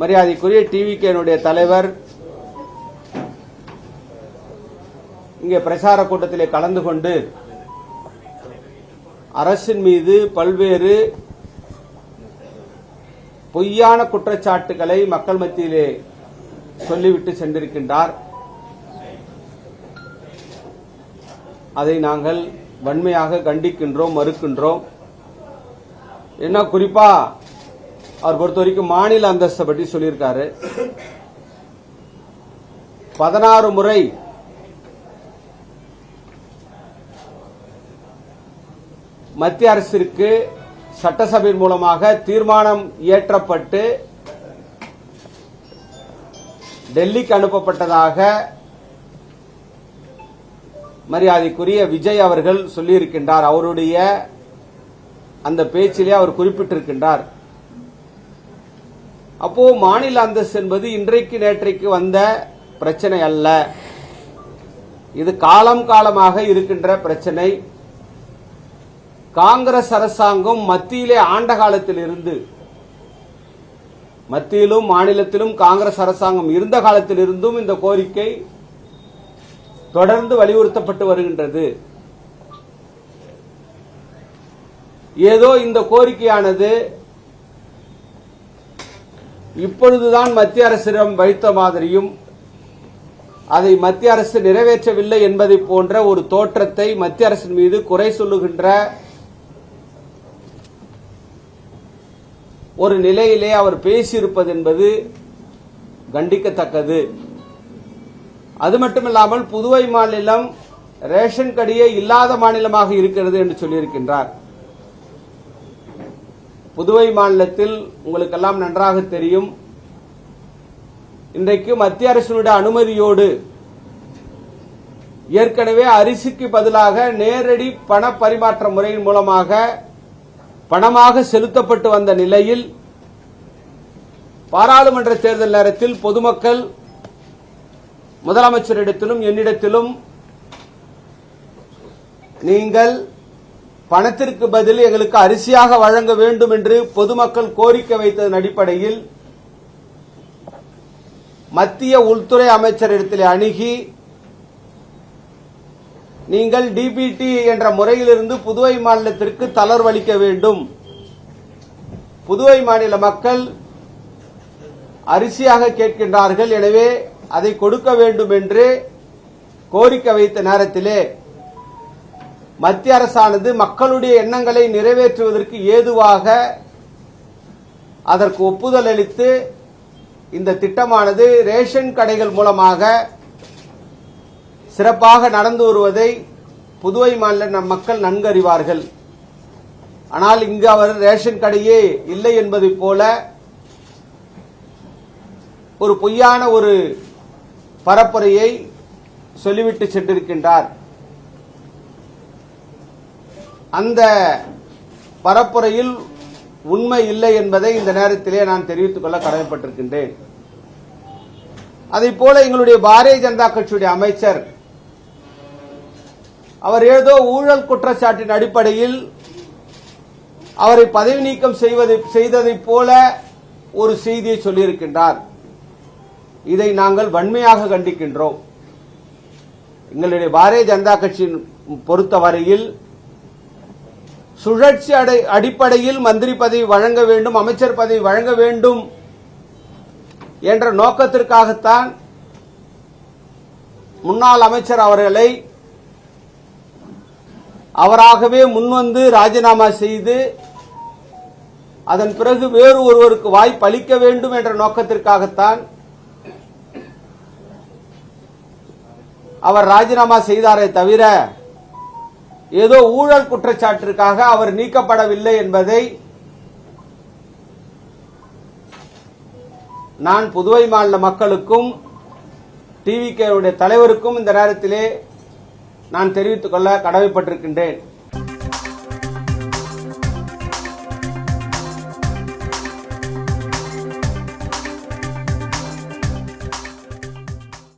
மரியாதைக்குரிய டிவிகேனுடைய தலைவர் இங்கே பிரச்சார கூட்டத்திலே கலந்து கொண்டு அரசின் மீது பல்வேறு பொய்யான குற்றச்சாட்டுகளை மக்கள் மத்தியிலே சொல்லிவிட்டு சென்றிருக்கின்றார். அதை நாங்கள் வன்மையாக கண்டிக்கின்றோம் மறுக்கின்றோம். என்ன குறிப்பா அவர் பொறுத்த வரைக்கும் மாநில அந்தஸ்தை பற்றி சொல்லியிருக்காரு. பதினாறு முறை மத்திய அரசிற்கு சட்டசபையின் மூலமாக தீர்மானம் இயற்றப்பட்டு டெல்லிக்கு அனுப்பப்பட்டதாக மரியாதைக்குரிய விஜய் அவர்கள் சொல்லியிருக்கின்றார். அவருடைய அந்த பேச்சிலே அவர் குறிப்பிட்டிருக்கின்றார். அப்போ மாநில அந்தஸ்து என்பது இன்றைக்கு நேற்றைக்கு வந்த பிரச்சனை அல்ல. இது காலம் காலமாக இருக்கின்ற பிரச்சனை. காங்கிரஸ் அரசாங்கம் மத்தியிலே ஆண்ட காலத்தில் இருந்து மத்தியிலும் மாநிலத்திலும் காங்கிரஸ் அரசாங்கம் இருந்த காலத்தில் இருந்தும் இந்த கோரிக்கை தொடர்ந்து வலியுறுத்தப்பட்டு வருகின்றது. ஏதோ இந்த கோரிக்கையானது இப்பொழுதுதான் மத்திய அரசிடம் வைத்த மாதிரியும் அதை மத்திய அரசு நிறைவேற்றவில்லை என்பதை போன்ற ஒரு தோற்றத்தை மத்திய அரசின் மீது குறை சொல்லுகின்ற ஒரு நிலையிலே அவர் பேசியிருப்பது என்பது கண்டிக்கத்தக்கது. அது மட்டுமில்லாமல் புதுவை மாநிலம் ரேஷன் கடியே இல்லாத மாநிலமாக இருக்கிறது என்று சொல்லியிருக்கின்றார். புதுவை மாநிலத்தில் உங்களுக்கெல்லாம் நன்றாக தெரியும். இன்றைக்கு மத்திய அரசினுடைய அனுமதியோடு ஏற்கனவே அரிசிக்கு பதிலாக நேரடி பண பரிமாற்ற முறையின் மூலமாக பணமாக செலுத்தப்பட்டு வந்த நிலையில் பாராளுமன்ற தேர்தல் நேரத்தில் பொதுமக்கள் முதலமைச்சரிடத்திலும் என்னிடத்திலும் நீங்கள் பணத்திற்கு பதில் எங்களுக்கு அரிசியாக வழங்க வேண்டும் என்று பொதுமக்கள் கோரிக்கை வைத்ததன் அடிப்படையில் மத்திய உள்துறை அமைச்சரிடத்தில் அணுகி நீங்கள் டிபிடி என்ற முறையிலிருந்து புதுவை மாநிலத்திற்கு தளர்வளிக்க வேண்டும். புதுவை மாநில மக்கள் அரிசியாக கேட்கின்றார்கள். எனவே அதை கொடுக்க வேண்டும் என்று கோரிக்கை வைத்த நேரத்திலே மத்திய அரசானது மக்களுடைய எண்ணங்களை நிறைவேற்றுவதற்கு ஏதுவாக அதற்கு ஒப்புதல் அளித்து இந்த திட்டமானது ரேஷன் கடைகள் மூலமாக சிறப்பாக நடந்து வருவதை புதுவை மாநில நம் மக்கள் நன்கறிவார்கள். ஆனால் இங்கு அவர் ரேஷன் கடையே இல்லை என்பதைப் போல ஒரு பொய்யான ஒரு பரப்புரையை சொல்லிவிட்டு சென்றிருக்கின்றார். அந்த பரப்புரையில் உண்மை இல்லை என்பதை இந்த நேரத்திலே நான் தெரிவித்துக் கொள்ள கடமைப்பட்டிருக்கின்றேன். அதைப் போல எங்களுடைய பாரதிய ஜனதா கட்சியுடைய அமைச்சர் அவர் ஏதோ ஊழல் குற்றச்சாட்டின் அடிப்படையில் அவரை பதவி நீக்கம் செய்வதை செய்ததைப் போல ஒரு செய்தியை சொல்லியிருக்கின்றார். இதை நாங்கள் வன்மையாக கண்டிக்கின்றோம். எங்களுடைய பாரதிய ஜனதா கட்சியின் பொறுத்தவரையில் சுழற்சி அடை- அடிப்படையில் மந்திரி பதவி வழங்க வேண்டும் அமைச்சர் பதவி வழங்க வேண்டும் என்ற நோக்கத்திற்காகத்தான் முன்னாள் அமைச்சர் அவர்களை அவராகவே முன்வந்து ராஜினாமா செய்து அதன் பிறகு வேறு ஒருவருக்கு வாய்ப்பு அளிக்க வேண்டும் என்ற நோக்கத்திற்காகத்தான் அவர் ராஜினாமா செய்தாரே தவிர ஏதோ ஊழல் குற்றச்சாட்டிற்காக அவர் நீக்கப்படவில்லை என்பதை நான் புதுவை மாநில மக்களுக்கும் டிவிகேவுடைய தலைவருக்கும் இந்த நேரத்திலே நான் தெரிவித்துக் கொள்ள கடமைப்பட்டிருக்கின்றேன்.